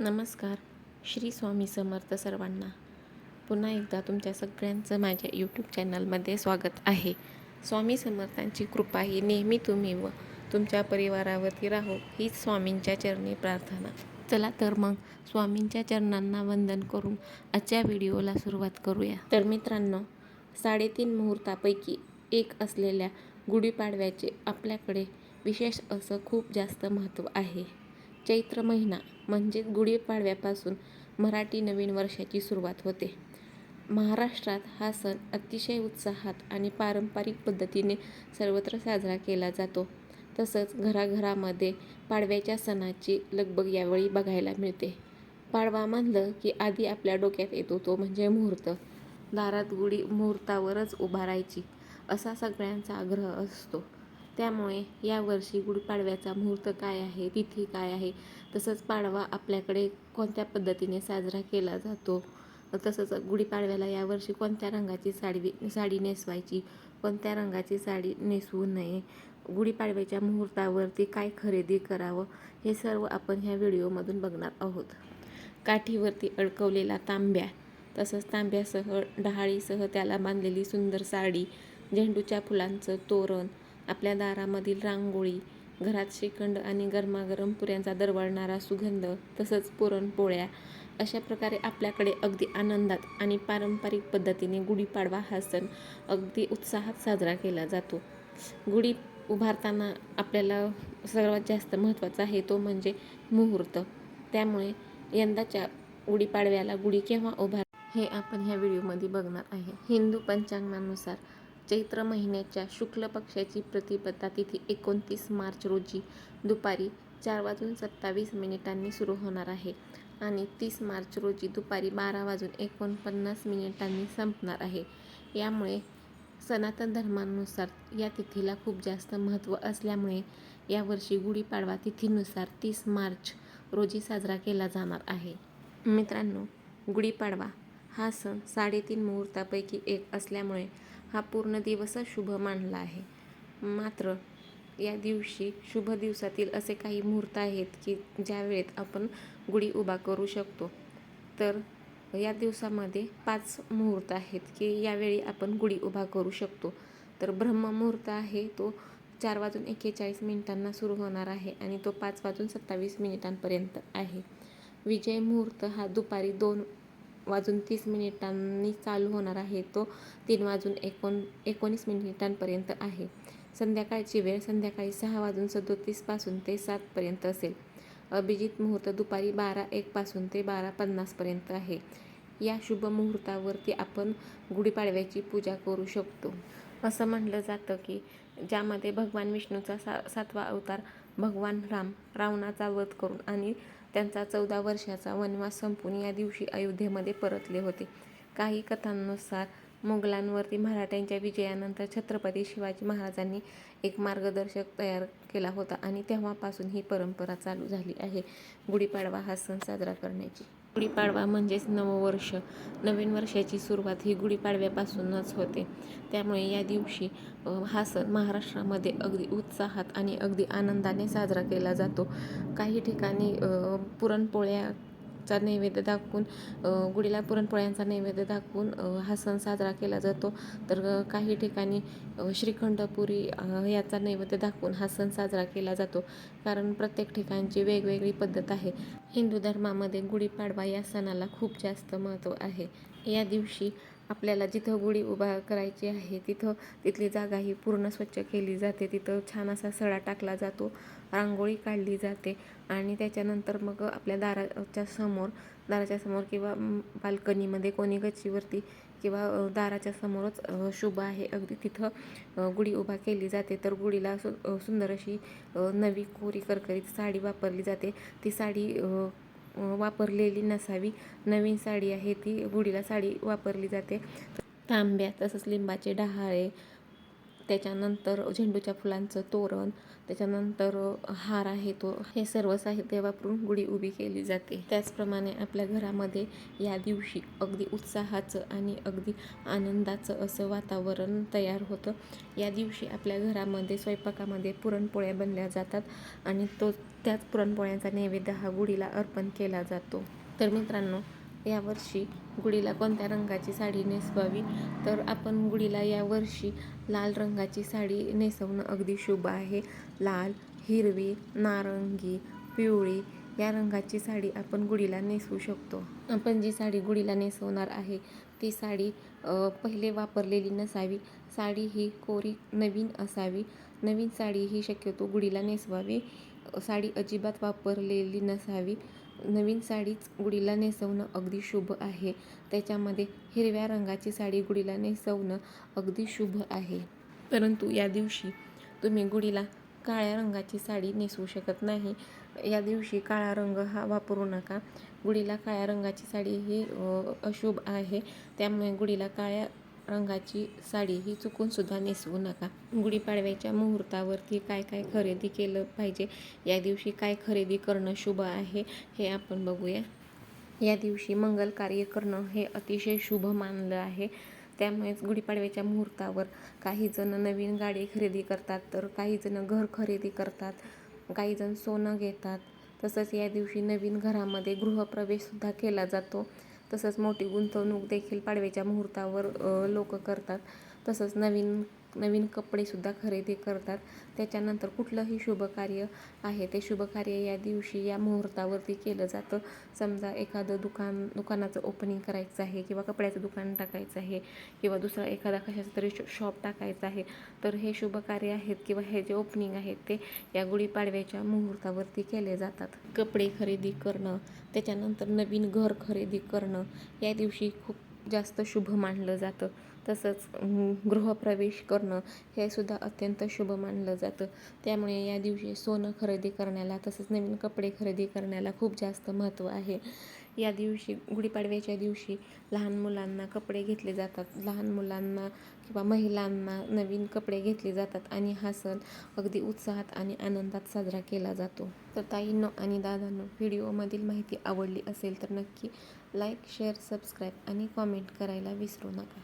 नमस्कार. श्री स्वामी समर्थ सर्वांना पुन्हा एकदा तुमच्या सगळ्यांचं माझ्या यूट्यूब चॅनलमध्ये स्वागत आहे. स्वामी समर्थांची कृपा ही नेहमी तुम्ही व तुमच्या परिवारावरती राहो हीच स्वामींच्या चरणी प्रार्थना. चला तर मग स्वामींच्या चरणांना वंदन करून आजच्या व्हिडिओला सुरुवात करूया. तर मित्रांनो साडेतीन मुहूर्तापैकी एक असलेल्या गुढीपाडव्याचे आपल्याकडे विशेष असं खूप जास्त महत्त्व आहे. चैत्र महिना म्हणजेच गुढीपाडव्यापासून मराठी नवीन वर्षाची सुरुवात होते. महाराष्ट्रात हा सण अतिशय उत्साहात आणि पारंपरिक पद्धतीने सर्वत्र साजरा केला जातो. तसंच घराघरामध्ये पाडव्याच्या सणाची लगबग यावेळी बघायला मिळते. पाडवा म्हणलं की आधी आपल्या डोक्यात येतो तो म्हणजे मुहूर्त. दारात गुढी मुहूर्तावरच उभारायची असा सगळ्यांचा आग्रह असतो. त्यामुळे यावर्षी गुढीपाडव्याचा मुहूर्त काय आहे तिथी काय आहे तसंच पाडवा आपल्याकडे कोणत्या पद्धतीने साजरा केला जातो? तसंच गुढीपाडव्याला यावर्षी कोणत्या रंगाची साडी साडी नेसवायची कोणत्या रंगाची साडी नेसवू नये गुढीपाडव्याच्या मुहूर्तावरती काय खरेदी करावं हे सर्व आपण ह्या व्हिडिओमधून बघणार आहोत. काठीवरती अडकवलेला तांब्या तसंच तांब्यासह डहाळीसह त्याला बांधलेली सुंदर साडी झेंडूच्या फुलांचं तोरण आपल्या दारामधील रांगोळी घरात श्रीखंड आणि गरमागरम पुऱ्यांचा दरवळणारा सुगंध तसंच पुरणपोळ्या अशा प्रकारे आपल्याकडे अगदी आनंदात आणि पारंपरिक पद्धतीने गुढीपाडवा हा सण अगदी उत्साहात साजरा केला जातो. गुढी उभारताना आपल्याला सर्वात जास्त महत्त्वाचा आहे तो म्हणजे मुहूर्त. त्यामुळे यंदाच्या गुढीपाडव्याला गुढी केव्हा उभार हे आपण ह्या व्हिडिओमध्ये बघणार आहे. हिंदू पंचांगानुसार चैत्र महिन्याच्या शुक्ल पक्षाची प्रतिपदा तिथी एकोणतीस मार्च रोजी दुपारी चार वाजून सत्तावीस मिनिटांनी सुरू होणार आहे आणि तीस मार्च रोजी दुपारी बारा वाजून एकोणपन्नास मिनिटांनी संपणार आहे. यामुळे सनातन धर्मानुसार या तिथीला खूप जास्त महत्त्व असल्यामुळे यावर्षी गुढीपाडवा तिथीनुसार तीस मार्च रोजी साजरा केला जाणार आहे. मित्रांनो गुढीपाडवा हा सण साडेतीन मुहूर्तापैकी एक असल्यामुळे हा पूर्ण दिवसच शुभ मानला आहे. मात्र या दिवशी शुभ दिवसातील असे काही मुहूर्त आहेत की ज्या वेळेत आपण गुढी उभा करू शकतो. तर या दिवसामध्ये पाच मुहूर्त आहेत की यावेळी आपण गुढी उभा करू शकतो. तर ब्रह्ममुहूर्त आहे तो चार वाजून एक्केचाळीस मिनिटांना सुरू होणार आहे आणि तो पाच वाजून सत्तावीस मिनिटांपर्यंत आहे. विजय मुहूर्त हा दुपारी दोन वाजून तीस मिनिटांनी चालू होणार आहे. तो तीन वाजून एकोण एकोणीस मिनिटांपर्यंत आहे. संध्याकाळची वेळ संध्याकाळी सहा वाजून सदोतीसपासून ते सातपर्यंत असेल. अभिजित मुहूर्त दुपारी बारा एकपासून ते बारा पन्नासपर्यंत आहे. या शुभ मुहूर्तावरती आपण गुढीपाडव्याची पूजा करू शकतो. असं म्हटलं जातं की ज्यामध्ये भगवान विष्णूचा सा सातवा अवतार भगवान राम रावणाचा वध करून आणि त्यांचा चौदा वर्षाचा वनवास संपून या दिवशी अयोध्येमध्ये परतले होते. काही कथांनुसार मुघलांवरती मराठ्यांच्या विजयानंतर छत्रपती शिवाजी महाराजांनी एक मार्गदर्शक तयार केला होता आणि तेव्हापासून ही परंपरा चालू झाली आहे. गुढीपाडवा हा सण साजरा करण्याची गुढीपाडवा म्हणजेच नववर्ष नवीन वर्षाची सुरुवात ही गुढीपाडव्यापासूनच होते. त्यामुळे या दिवशी हा सण महाराष्ट्रामध्ये अगदी उत्साहात आणि अगदी आनंदाने साजरा केला जातो. काही ठिकाणी पुरणपोळ्या चा नैवेद्य दाखवून गुढीला पुरणपोळ्यांचा नैवेद्य दाखवून हा सण साजरा केला जातो. तर काही ठिकाणी श्रीखंडपुरी याचा नैवेद्य दाखवून हा सण साजरा केला जातो. कारण प्रत्येक ठिकाणची वेगवेगळी पद्धत आहे. हिंदू धर्मामध्ये गुढीपाडवा या सणाला खूप जास्त महत्त्व आहे. या दिवशी आपल्याला जिथं गुढी उभा करायची आहे तिथं तिथली जागा ही पूर्ण स्वच्छ केली जाते. तिथं छान असा सडा टाकला जातो रांगोळी काढली जाते आणि त्याच्यानंतर मग आपल्या दाराच्या समोर दाराच्या समोर किंवा बाल्कनीमध्ये कोणी गच्चीवरती किंवा दाराच्या समोरच शुभ आहे. अगदी तिथं गुढी उभा केली जाते. तर गुढीला सु सुंदर अशी नवी कोरी करकरीत साडी वापरली जाते. ती साडी वापरलेली नसावी. नवीन साडी आहे ती. गुढीला साडी वापरली जाते. तांब्या तसंच लिंबाचे डहाळे त्याच्यानंतर झेंडूच्या फुलांचं तोरण त्याच्यानंतर हार आहे तो. हे सर्व साहित्य वापरून गुढी उभी केली जाते. त्याचप्रमाणे आपल्या घरामध्ये या दिवशी अगदी उत्साहाचं आणि अगदी आनंदाचं असं वातावरण तयार होतं. या दिवशी आपल्या घरामध्ये स्वयंपाकामध्ये पुरणपोळ्या बनल्या जातात आणि तो त्याच पुरणपोळ्यांचा नैवेद्य हा गुढीला अर्पण केला जातो. तर मित्रांनो यावर्षी गुढीला कोणत्या रंगाची साडी नेसवावी? तर आपण गुढीला यावर्षी लाल रंगाची साडी नेसवणं अगदी शुभ आहे. लाल हिरवी नारंगी पिवळी या रंगाची साडी आपण गुढीला नेसवू शकतो. आपण जी साडी गुढीला नेसवणार आहे ती साडी पहिले वापरलेली नसावी. साडी ही कोरी नवीन असावी. नवीन साडी ही शक्यतो गुढीला नेसवावी. साडी अजिबात वापरलेली नसावी. नवीन साडीच गुढीला नेसवणं अगदी शुभ आहे. त्याच्यामध्ये हिरव्या रंगाची साडी गुढीला नेसवणं अगदी शुभ आहे. परंतु या दिवशी तुम्ही गुढीला काळ्या रंगाची साडी नेसवू शकत नाही. या दिवशी काळा रंग हा वापरू नका. गुढीला काळ्या रंगाची साडी ही अशुभ आहे. त्यामुळे गुढीला काळ्या रंगाची साडी ही चुकून सुद्धा नेसवू नका. गुढीपाडव्याच्या मुहूर्तावरती काय काय खरेदी केलं पाहिजे या दिवशी काय खरेदी करणं शुभ आहे हे आपण बघूया. या दिवशी मंगल कार्य करणं हे अतिशय शुभ मानलं आहे. त्यामुळेच गुढीपाडव्याच्या मुहूर्तावर काही जण नवीन गाडी खरेदी करतात तर काही जण घर खरेदी करतात काही जण सोनं घेतात. तसंच या दिवशी नवीन घरामध्ये गृहप्रवेशसुद्धा केला जातो. तसंच मोठी गुंतवणूक देखील पाडव्याच्या मुहूर्तावर लोक करतात. तसंच नवीन नवीन कपडेसुद्धा खरेदी करतात. त्याच्यानंतर कुठलंही शुभकार्य आहे ते शुभकार्य या दिवशी या मुहूर्तावरती केलं जातं. समजा एखादं दुकान दुकानाचं ओपनिंग करायचं आहे किंवा कपड्याचं दुकान टाकायचं आहे किंवा दुसरा एखादा कशाचं तरी शॉप टाकायचं आहे तर हे शुभ कार्य आहेत किंवा हे जे ओपनिंग आहेत ते या गुढीपाडव्याच्या मुहूर्तावरती केले जातात. कपडे खरेदी करणं त्याच्यानंतर नवीन घर खरेदी करणं या दिवशी खूप जास्त शुभ मानलं जातं. तसंच गृहप्रवेश करणं हे सुद्धा अत्यंत शुभ मानलं जातं. त्यामुळे या दिवशी सोनं खरेदी करण्याला तसंच नवीन कपडे खरेदी करण्याला खूप जास्त महत्त्व आहे. या दिवशी गुढीपाडव्याच्या दिवशी लहान मुलांना कपडे घेतले जातात. लहान मुलांना किंवा महिलांना नवीन कपडे घेतले जातात आणि हा सण अगदी उत्साहात आणि आनंदात साजरा केला जातो. तर ताईंनो आणि दादांनो व्हिडिओमधील माहिती आवडली असेल तर नक्की लाईक शेअर सबस्क्राईब आणि कॉमेंट करायला विसरू नका.